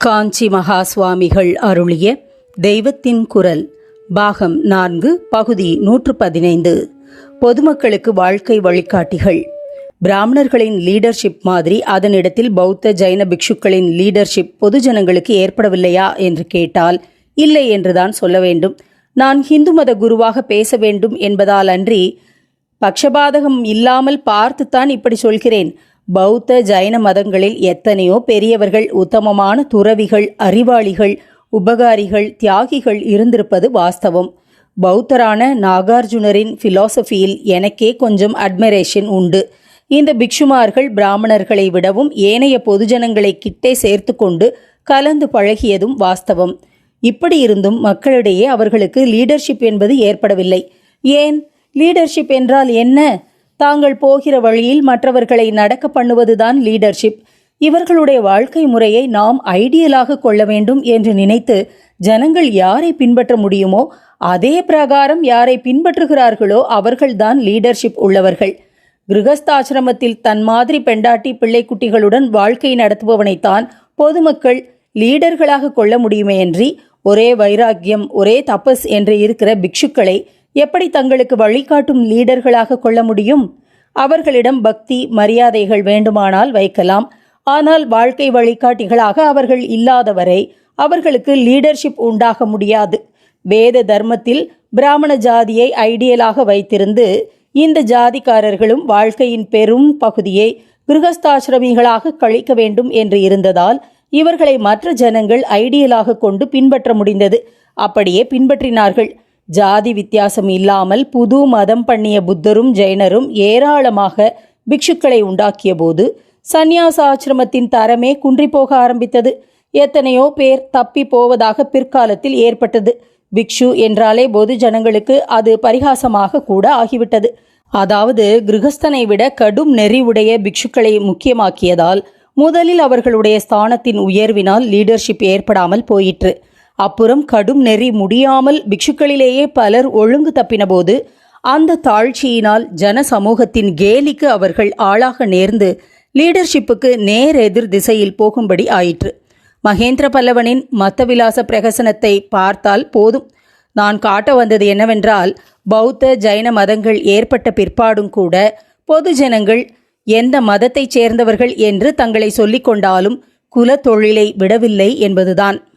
காஞ்சி மகா சுவாமிகள் அருளிய தெய்வத்தின் குரல் பாகம் நான்கு பகுதி நூற்று பதினைந்து. பொதுமக்களுக்கு வாழ்க்கை வழிகாட்டிகள். பிராமணர்களின் லீடர்ஷிப் மாதிரி அதனிடத்தில் பௌத்த ஜைன பிக்ஷுக்களின் லீடர்ஷிப் பொதுஜனங்களுக்கு ஏற்படவில்லையா என்று கேட்டால் இல்லை என்றுதான் சொல்ல வேண்டும். நான் ஹிந்து மத குருவாக பேச வேண்டும் என்பதால் அன்றி பக்ஷபாதகம் இல்லாமல் பார்த்துத்தான் இப்படி சொல்கிறேன். பௌத்த ஜைன மதங்களில் எத்தனையோ பெரியவர்கள் உத்தமமான துறவிகள் அறிவாளிகள் உபகாரிகள் தியாகிகள் இருந்திருப்பது வாஸ்தவம். பௌத்தரான நாகார்ஜுனரின் ஃபிலாசபியில் எனக்கே கொஞ்சம் அட்மிரேஷன் உண்டு. இந்த பிக்ஷுமார்கள் பிராமணர்களை விடவும் ஏனைய பொதுஜனங்களை கிட்டே சேர்த்து கொண்டு கலந்து பழகியதும் வாஸ்தவம். இப்படி இருந்தும் மக்களிடையே அவர்களுக்கு லீடர்ஷிப் என்பது ஏற்படவில்லை. ஏன்? லீடர்ஷிப் என்றால் என்ன? தாங்கள் போகிற வழியில் மற்றவர்களை நடக்க பண்ணுவதுதான் லீடர்ஷிப் இவர்களுடைய வாழ்க்கை முறையை நாம் ஐடியலாக கொள்ள வேண்டும் என்று நினைத்து ஜனங்கள் யாரை பின்பற்ற முடியுமோ அதே பிரகாரம் யாரை பின்பற்றுகிறார்களோ அவர்கள்தான் லீடர்ஷிப் உள்ளவர்கள். கிருகஸ்தாசிரமத்தில் தன் மாதிரி பெண்டாட்டி பிள்ளைக்குட்டிகளுடன் வாழ்க்கை நடத்துபவனைத்தான் பொதுமக்கள் லீடர்களாக கொள்ள முடியுமேயன்றி ஒரே வைராக்கியம் ஒரே தபஸ் என்று இருக்கிற பிக்ஷுக்களை எப்படி தங்களுக்கு வழிகாட்டும் லீடர்களாக கொள்ள முடியும்? அவர்களிடம் பக்தி மரியாதைகள் வேண்டுமானால் வைக்கலாம். ஆனால் வாழ்க்கை வழிகாட்டிகளாக அவர்கள் இல்லாதவரை அவர்களுக்கு லீடர்ஷிப் உண்டாக முடியாது. வேத தர்மத்தில் பிராமண ஜாதியை ஐடியலாக வைத்திருந்து இந்த ஜாதிக்காரர்களும் வாழ்க்கையின் பெரும் பகுதியை கிருகஸ்தாசிரமிகளாக கழிக்க வேண்டும் என்று இருந்ததால் இவர்களை மற்ற ஜனங்கள் ஐடியலாக கொண்டு பின்பற்ற முடிந்தது. அப்படியே பின்பற்றினார்கள். ஜாதி வித்தியாசம் இல்லாமல் புது மதம் பண்ணிய புத்தரும் ஜெயினரும் ஏராளமாக பிக்ஷுக்களை உண்டாக்கிய போது சந்நியாச ஆசிரமத்தின் தரமே குன்றிப்போக ஆரம்பித்தது. எத்தனையோ பேர் தப்பி போவதாக பிற்காலத்தில் ஏற்பட்டது. பிக்ஷு என்றாலே பொது ஜனங்களுக்கு அது பரிகாசமாக கூட ஆகிவிட்டது. அதாவது கிருகஸ்தனை விட கடும் நெறிவுடைய பிக்ஷுக்களை முக்கியமாக்கியதால் முதலில் அவர்களுடைய ஸ்தானத்தின் உயர்வினால் லீடர்ஷிப் ஏற்படாமல் போயிற்று. அப்புறம் கடும் நெறி முடியாமல் பிக்ஷுக்களிலேயே பலர் ஒழுங்கு தப்பினபோது அந்த தாழ்ச்சியினால் ஜன சமூகத்தின் கேலிக்கு அவர்கள் ஆளாக நேர்ந்து லீடர்ஷிப்புக்கு நேர் எதிர் திசையில் போகும்படி ஆயிற்று. மகேந்திர பல்லவனின் மத்தவிலாச பிரகசனத்தை பார்த்தால் போதும். நான் காட்ட வந்தது என்னவென்றால் பௌத்த ஜைன மதங்கள் ஏற்பட்ட பிற்பாடும் கூட பொது ஜனங்கள் எந்த மதத்தைச் சேர்ந்தவர்கள் என்று தங்களை சொல்லிக் கொண்டாலும் குல தொழிலை விடவில்லை என்பதுதான்.